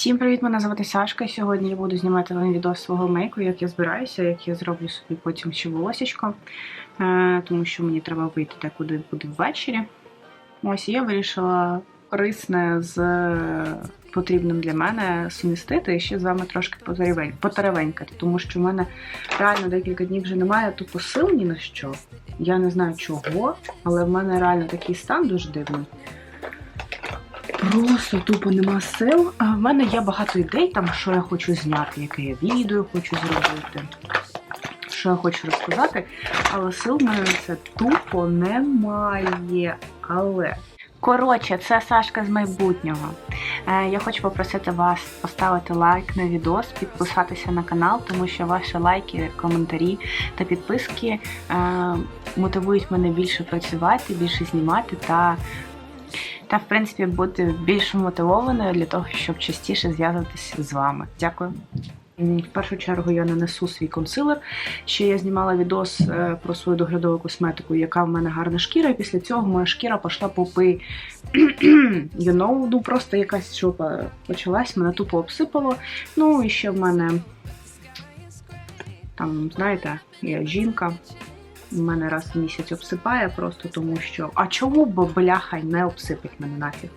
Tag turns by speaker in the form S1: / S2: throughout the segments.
S1: Всім привіт! Мене звати Сашка. Сьогодні я буду знімати вам відео свого мейку, як я збираюся, як я зроблю собі потім ще волосечко, е, тому що мені треба вийти декуди буде ввечері. Ось я вирішила корисне з е, потрібним для мене сумістити і ще з вами трошки потеревенькати, тому що в мене реально декілька днів вже немає тупо сил ні на що. Я не знаю чого, але в мене реально такий стан дуже дивний. Просто тупо нема сил. В мене є багато ідей, там, що я хочу зняти, яке я відео хочу зробити, що я хочу розказати, але сил в мене це тупо немає. Але. Коротше, це Сашка з майбутнього. Е, я хочу попросити вас поставити лайк на відос, підписатися на канал, тому що ваші лайки, коментарі та підписки е, мотивують мене більше працювати, більше знімати та та, в принципі, бути більш мотивованою для того, щоб частіше зв'язуватися з вами. Дякую. В першу чергу я нанесу свій консилер. Ще я знімала відос е, про свою доглядову косметику, яка в мене гарна шкіра, і після цього моя шкіра пішла попи. You know, ну просто якась шопа почалась, мене тупо обсипало. Ну і ще в мене там, знаєте, я жінка. Мене раз в місяць обсипає просто тому, що а чому б бляха не обсипить мене нафіг?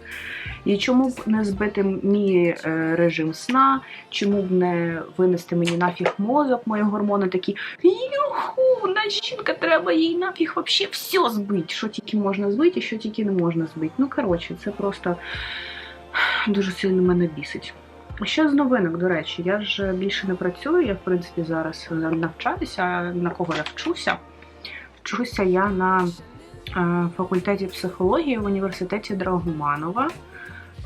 S1: І чому б не збити мій е, режим сна, чому б не винести мені нафіг мозок, мої гормони такі юху, на жінка, треба їй нафіг вообще все збити, що тільки можна збити, і що тільки не можна збити. Ну коротше, це просто дуже сильно мене бісить. Ще з новинок, до речі, я ж більше не працюю, я в принципі зараз навчаюся, на кого я вчуся. Вчуся я на е, факультеті психології в університеті Драгоманова.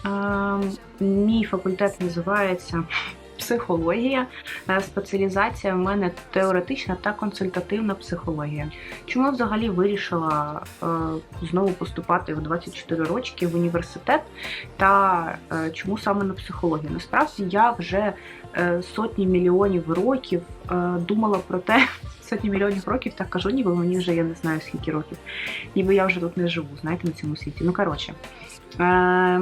S1: Е, мій факультет називається психологія. Е, Спеціалізація в мене теоретична та консультативна психологія. Чому взагалі вирішила знову поступати в 24 рочки в університет та чому саме на психологію? Насправді я вже сотні мільйонів років думала про те, сотні мільйонів років так кажу, ніби мені вже я не знаю скільки років, ніби я вже тут не живу, знаєте, на цьому світі. Ну коротше. Е,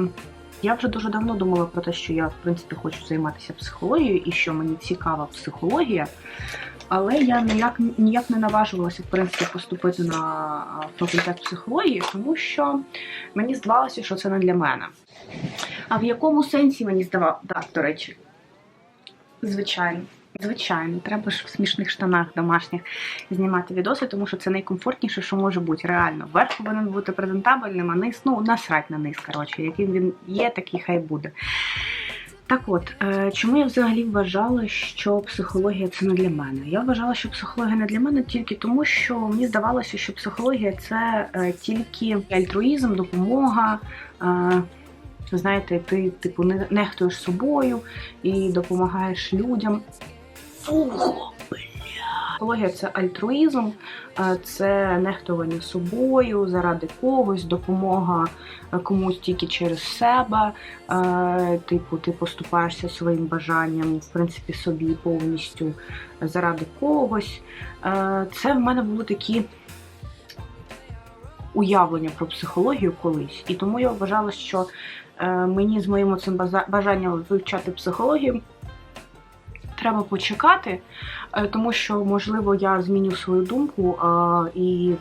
S1: я вже дуже давно думала про те, що я в принципі хочу займатися психологією і що мені цікава психологія, але я ніяк, ніяк не наважувалася в принципі поступити на факультет психології, тому що мені здавалося, що це не для мене. А в якому сенсі мені здавалося, так, до речі, звичайно. Звичайно, треба ж в смішних штанах домашніх знімати відоси, тому що це найкомфортніше, що може бути. Реально, верх повинен бути презентабельним, а низ, ну, насрать на низ, коротше, яким він є, такий хай буде. Так от, е, чому я взагалі вважала, що психологія це не для мене? Я вважала, що психологія не для мене тільки тому, що мені здавалося, що психологія це е, тільки альтруїзм, допомога. е, Знаєте, ти типу не нехтуєш собою і допомагаєш людям. Фу, Психологія це альтруїзм, е, це нехтування собою заради когось, допомога е, комусь тільки через себе. Е, Типу, ти поступаєшся своїм бажанням, в принципі, собі повністю заради когось. Це в мене були такі уявлення про психологію колись. І тому я вважала, що мені з моїм цим бажанням вивчати психологію треба почекати, е, тому що, можливо, я зміню свою думку і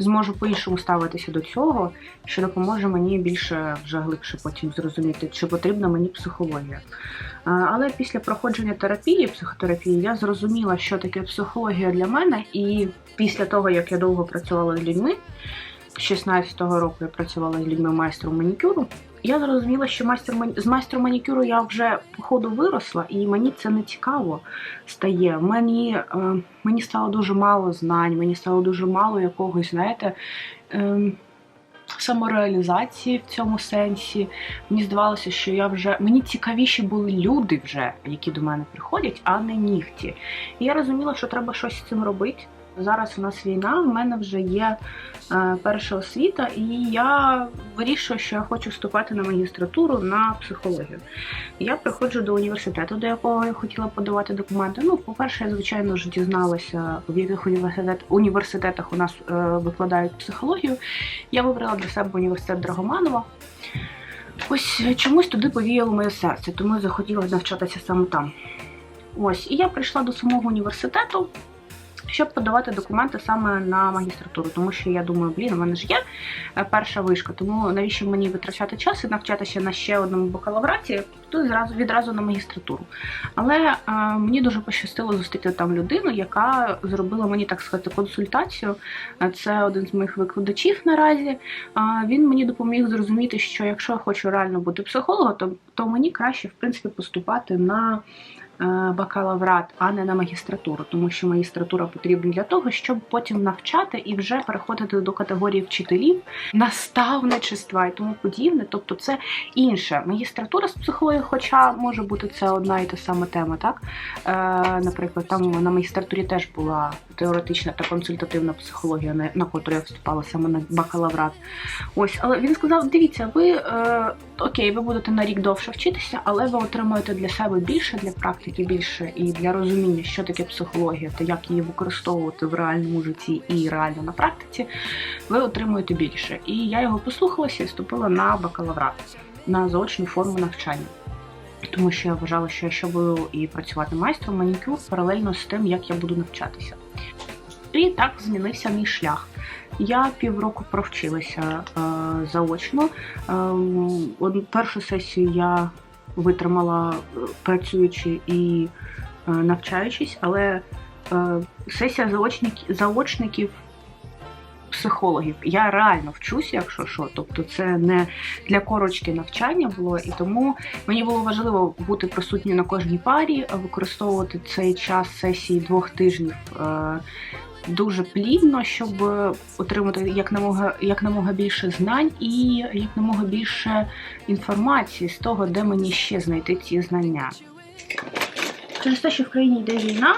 S1: зможу по-іншому ставитися до цього, що допоможе мені більше вже глибше потім зрозуміти, чи потрібна мені психологія. Е, Але після проходження терапії, психотерапії, я зрозуміла, що таке психологія для мене, і після того, як я довго працювала з людьми, з 16-го року я працювала з людьми майстром манікюру. Я зрозуміла, що майстер з майстром манікюру я вже по ходу виросла, і мені це не цікаво стає. Мені, е, мені стало дуже мало знань, мені стало дуже мало якогось, знаєте, е, самореалізації в цьому сенсі. Мені здавалося, що я вже мені цікавіші були люди, вже, які до мене приходять, а не нігті. І я розуміла, що треба щось з цим робити. Зараз у нас війна, в мене вже є е, перша освіта, і я вирішую, що я хочу вступати на магістратуру на психологію. Я приходжу до університету, до якого я хотіла подавати документи. Ну, по-перше, я звичайно ж дізналася, в яких університет, університетах у нас е, викладають психологію. Я вибрала для себе університет Драгоманова. Ось чомусь туди повіяло моє серце, тому я захотіла навчатися саме там. Ось, і я прийшла до самого університету, щоб подавати документи саме на магістратуру, тому що я думаю, блін, у мене ж є е, перша вишка, тому навіщо мені витрачати час і навчатися на ще одному бакалавраті, то зразу відразу на магістратуру. Але е, мені дуже пощастило зустріти там людину, яка зробила мені так сказати консультацію. Е, Це один з моїх викладачів наразі. Е, Він мені допоміг зрозуміти, що якщо я хочу реально бути психологом, то, то мені краще в принципі поступати на бакалаврат, а не на магістратуру, тому що магістратура потрібна для того, щоб потім навчати і вже переходити до категорії вчителів, наставничества і тому подібне. Тобто це інше. Магістратура з психології, хоча може бути це одна і та сама тема, так? Е, наприклад, там на магістратурі теж була теоретична та консультативна психологія, на, на котру я вступала саме на бакалаврат. Ось, але він сказав: дивіться, ви е, окей, ви будете на рік довше вчитися, але ви отримуєте для себе більше, для практики більше і для розуміння, що таке психологія та як її використовувати в реальному житті і реально на практиці, ви отримуєте більше. І я його послухалася і вступила на бакалаврат, на заочну форму навчання. Тому що я вважала, що я ще буду і працювати майстром манікюр паралельно з тим, як я буду навчатися. І так змінився мій шлях. Я півроку провчилася е, заочно. Е, першу сесію я витримала е, працюючи і е, навчаючись, але е, сесія заочників, заочників психологів. Я реально вчуся, якщо що. Тобто це не для корочки навчання було, і тому мені було важливо бути присутньою на кожній парі, використовувати цей час сесії двох тижнів. Е, Дуже плідно, щоб отримати якнамога, якнамога більше знань і якнамога більше інформації з того, де мені ще знайти ці знання. Через те, що в країні йде війна,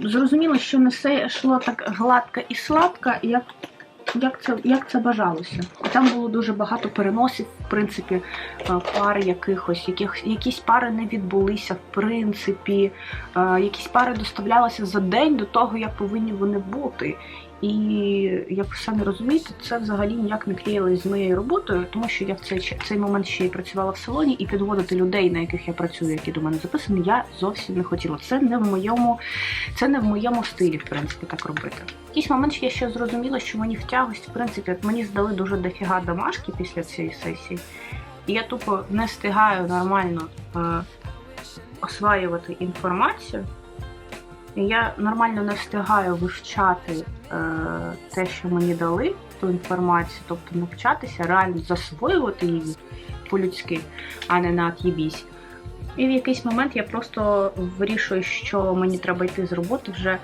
S1: зрозуміло, що не все йшло так гладко і сладко, як, як, це, як це бажалося. І там було дуже багато переносів, в принципі, е, пар якихось, яких, якісь пари не відбулися, в принципі, е, якісь пари доставлялися за день до того, як повинні вони бути. І як ви самі розумієте, це взагалі ніяк не клеїлось з моєю роботою, тому що я в цей цей момент ще й працювала в салоні, і підводити людей, на яких я працюю, які до мене записані, я зовсім не хотіла. Це не в моєму, це не в моєму стилі, в принципі, так робити. В якийсь момент я ще зрозуміла, що мені в тягость, в принципі, мені здали дуже дофіга домашки після цієї сесії, і я тупо не встигаю нормально е, осваювати інформацію. Я нормально не встигаю вивчати е, те, що мені дали, ту інформацію, тобто навчатися, реально засвоювати її по-людськи, а не на от'єбісь. І в якийсь момент я просто вирішую, що мені треба йти з роботи вже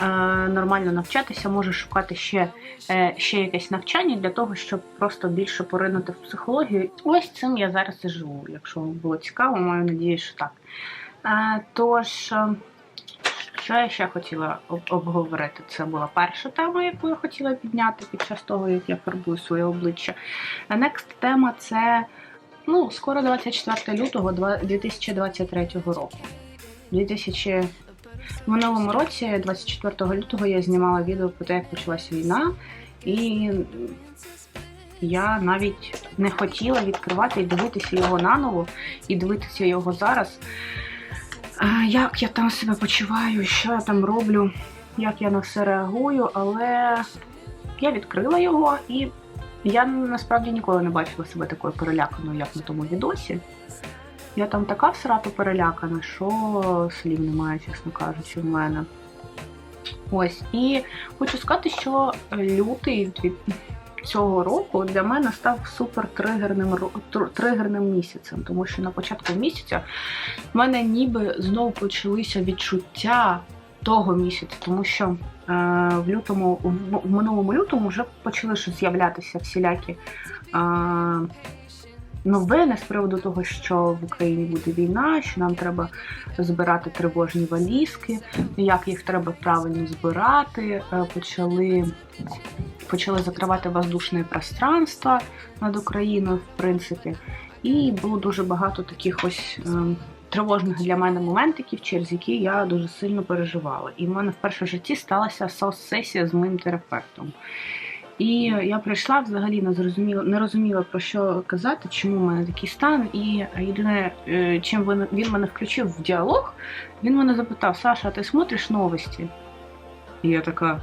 S1: е, нормально навчатися, можу шукати ще, е, ще якесь навчання для того, щоб просто більше поринути в психологію. Ось цим я зараз і живу. Якщо вам було цікаво, маю надію, що так. Е, тож. Що я ще хотіла обговорити? Це була перша тема, яку я хотіла підняти під час того, як я фарбую своє обличчя. Next тема це ну, скоро 24 лютого 2023 року. 2000... В минулому році, 24 лютого, я знімала відео про те, як почалася війна, і я навіть не хотіла відкривати і дивитися його наново, і дивитися його зараз. Як я там себе почуваю, що я там роблю, як я на все реагую, але я відкрила його і я насправді ніколи не бачила себе такою переляканою, як на тому відосі. Я там така всрато перелякана, що слів немає, чесно кажучи, в мене. Ось, і хочу сказати, що лютий цього року для мене став супер тригерним тригерним місяцем, тому що на початку місяця в мене ніби знову почалися відчуття того місяця, тому що е, в лютому, в, минулому лютому вже почали з'являтися всілякі е, новини з приводу того, що в Україні буде війна, що нам треба збирати тривожні валізки, як їх треба правильно збирати. Е, почали почали закривати воздушне пространство над Україною, в принципі. І було дуже багато таких ось ем, тривожних для мене моментиків, через які я дуже сильно переживала. І в мене вперше в житті сталася сос-сесія з моїм терапевтом. І я прийшла взагалі не зрозуміла, не розуміла про що казати, чому в мене такий стан. І єдине, е, чим він, він мене включив в діалог, він мене запитав: Саша, а ти смотриш новості? І я така.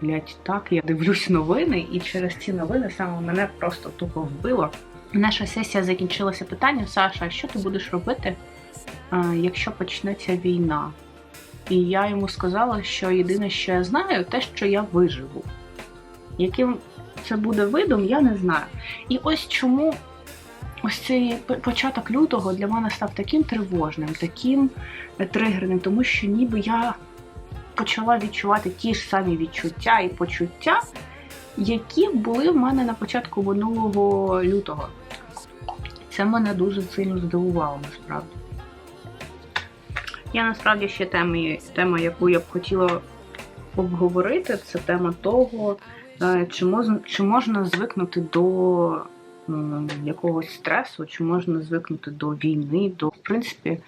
S1: Блять, так, я дивлюсь новини, і через ці новини саме мене просто тупо вбило. Наша сесія закінчилася питанням: Саша, що ти будеш робити, е, якщо почнеться війна? І я йому сказала, що єдине, що я знаю, те, що я виживу. Яким це буде видом, я не знаю. І ось чому ось цей початок лютого для мене став таким тривожним, таким е, тригерним, тому що ніби я почала відчувати ті ж самі відчуття і почуття, які були в мене на початку минулого лютого. Це мене дуже сильно здивувало насправді. Я насправді ще теми, тема, яку я б хотіла обговорити, це тема того, е, чи можна, чи можна звикнути до якогось стресу, чи можна звикнути до війни, до в принципі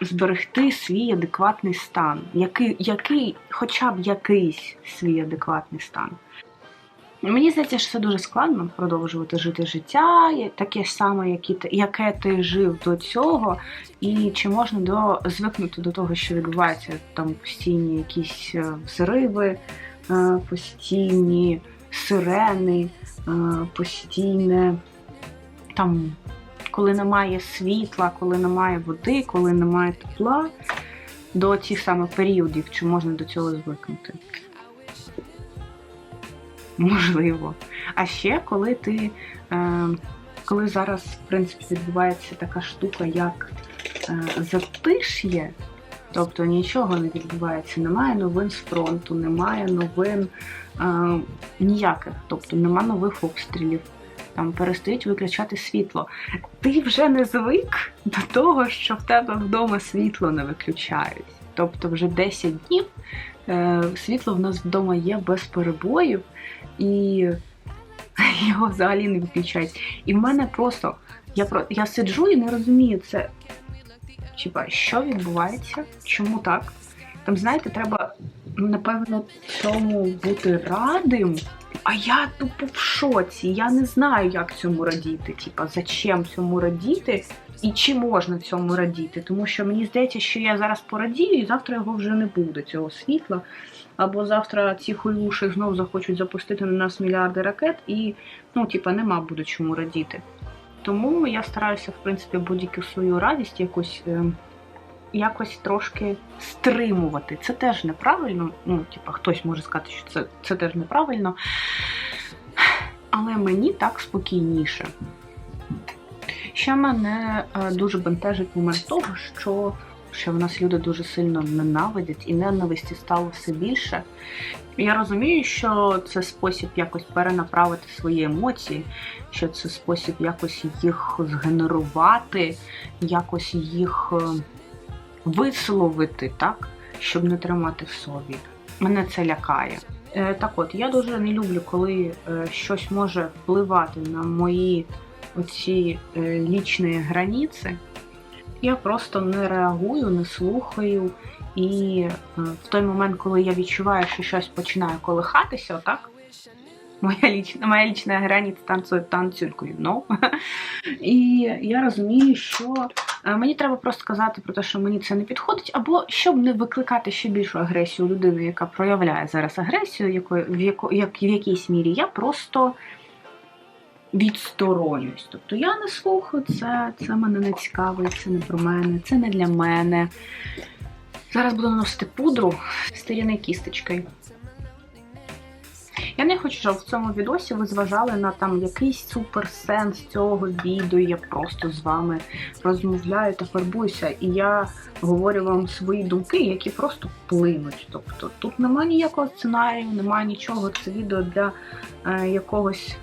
S1: зберегти свій адекватний стан, який, який, хоча б якийсь свій адекватний стан. Мені здається, що це дуже складно продовжувати жити життя, таке саме, яке ти, яке ти жив до цього, і чи можна до, звикнути до того, що відбувається там постійні якісь е, взриви, е, постійні сирени, е, постійне там, коли немає світла, коли немає води, коли немає тепла, до цих самих періодів, чи можна до цього звикнути? Можливо. А ще коли ти, е, коли зараз, в принципі, відбувається така штука, як е, затиш'є, тобто нічого не відбувається, немає новин з фронту, немає новин е, ніяких, тобто нема нових обстрілів, там перестають виключати світло. Ти вже не звик до того, що в тебе вдома світло не виключають. Тобто вже 10 днів е, світло в нас вдома є без перебоїв і його взагалі не виключають. І в мене просто я про я сиджу і не розумію це. Типа, що відбувається? Чому так? Там, знаєте, треба, ну, напевно, цьому бути радим. А я тупо в шоці. Я не знаю, як цьому радіти. Типа, зачем цьому радіти і чи можна цьому радіти. Тому що мені здається, що я зараз порадію, і завтра його вже не буде, цього світла. Або завтра ці хуйлуші знов захочуть запустити на нас мільярди ракет, і ну, типа, нема буде чому радіти. Тому я стараюся, в принципі, будь-яку свою радість якось, е, якось трошки стримувати. Це теж неправильно. Ну, типа, хтось може сказати, що це, це теж неправильно. Але мені так спокійніше. Ще мене е, дуже бентежить момент того, що, що в нас люди дуже сильно ненавидять, і ненависті стало все більше. Я розумію, що це спосіб якось перенаправити свої емоції, що це спосіб якось їх згенерувати, якось їх е, висловити, так, щоб не тримати в собі. Мене це лякає. Е, Так от, я дуже не люблю, коли е, щось може впливати на мої оці е, лічні границі. Я просто не реагую, не слухаю. І в той момент, коли я відчуваю, що щось починає колихатися, отак. Моя лічна, моя лічна границя танцює танцюлькою, ну. І я розумію, що мені треба просто сказати про те, що мені це не підходить, або щоб не викликати ще більшу агресію людини, яка проявляє зараз агресію, якої, в, яко, як, в якійсь мірі, я просто відсторонююсь. Тобто я не слухаю це, це мене не цікавить, це не про мене, це не для мене. Зараз буду наносити пудру стиряною кісточкою. Я не хочу, щоб в цьому відосі ви зважали на там якийсь суперсенс цього відео. Я просто з вами розмовляю та фарбуюся, і я говорю вам свої думки, які просто плинуть. Тобто тут немає ніякого сценарію, немає нічого. Це відео для е, якогось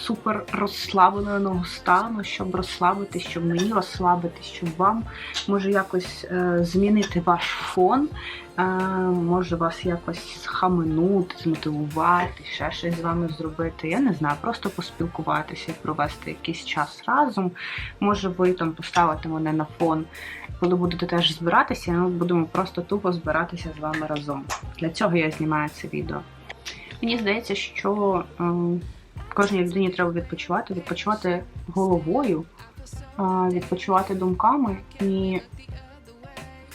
S1: супер розслабленого стану, щоб розслабитись, щоб мені розслабитись, щоб вам може якось е, змінити ваш фон, е, може вас якось схаменути, змотивувати, ще щось з вами зробити. Я не знаю, просто поспілкуватися і провести якийсь час разом. Може, ви там поставите мене на фон, коли будете теж збиратися, ми будемо просто тупо збиратися з вами разом. Для цього я знімаю це відео. Мені здається, що е, кожній людині треба відпочивати, відпочивати головою, відпочивати думками. І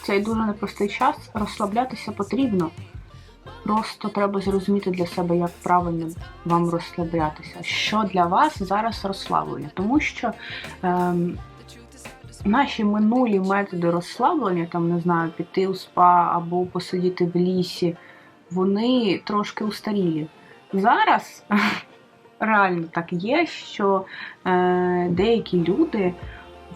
S1: цей дуже непростий час розслаблятися потрібно. Просто треба зрозуміти для себе, як правильно вам розслаблятися. Що для вас зараз розслаблення? Тому що ем, наші минулі методи розслаблення, там не знаю, піти у спа або посидіти в лісі, вони трошки устарілі. Зараз реально так є, що е, деякі люди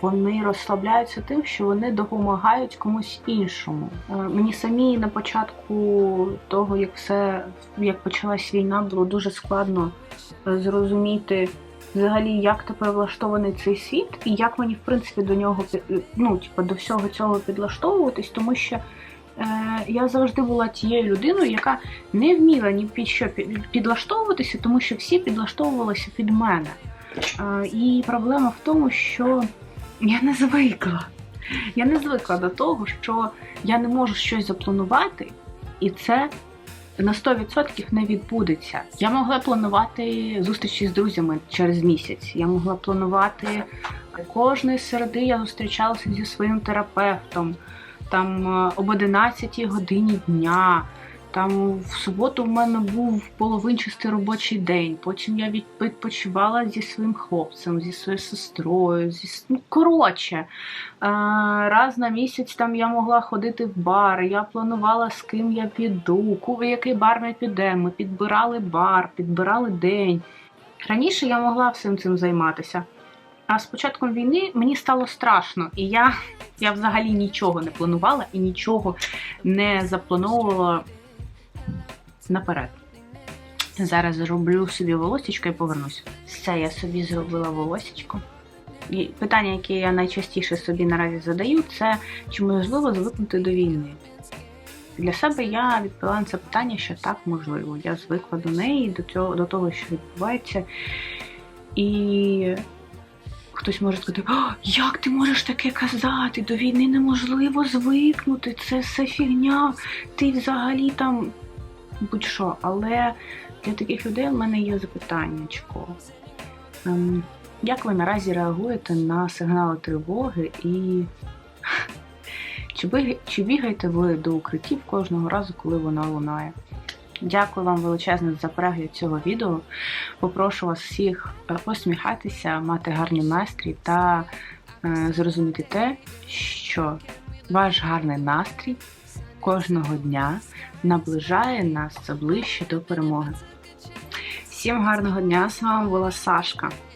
S1: вони розслабляються тим, що вони допомагають комусь іншому. Е, мені самі на початку того, як все як почалась війна, було дуже складно е, зрозуміти. Взагалі, як тепер влаштований цей світ, і як мені в принципі до нього ну, типу, до всього цього підлаштовуватись, тому що я завжди була тією людиною, яка не вміла ні під що підлаштовуватися, тому що всі підлаштовувалися під мене. Е, і проблема в тому, що я не звикла. Я не звикла до того, що я не можу щось запланувати, і це на 100% не відбудеться. Я могла планувати зустрічі з друзями через місяць. Я могла планувати кожної середи я зустрічалася зі своїм терапевтом там е, об 11 годині дня. Там в суботу в мене був половинчастий робочий день. Потім я відпочивала зі своїм хлопцем, зі своєю сестрою. Зі... Ну, коротше, е, раз на місяць там я могла ходити в бар. Я планувала, з ким я піду, в який бар ми підемо. Ми підбирали бар, підбирали день. Раніше я могла всім цим займатися. А з початком війни мені стало страшно, і я, я взагалі нічого не планувала і нічого не заплановувала наперед. Зараз зроблю собі волосечко і повернусь. Все, я собі зробила волосечко. І питання, яке я найчастіше собі наразі задаю, це чи можливо звикнути до війни. Для себе я відповіла на це питання, що так можливо. Я звикла до неї, до цього, до того, що відбувається. І хтось може сказати, як ти можеш таке казати? До війни неможливо звикнути, це все фігня, ти взагалі там будь-що. Але для таких людей в мене є запитаннячко. Ем, як ви наразі реагуєте на сигнали тривоги і чи бігаєте ви до укриттів кожного разу, коли вона лунає? Дякую вам величезно за перегляд цього відео. Попрошу вас всіх е, посміхатися, мати гарний настрій та е, зрозуміти те, що ваш гарний настрій кожного дня наближає нас все ближче до перемоги. Всім гарного дня! З вами була Сашка.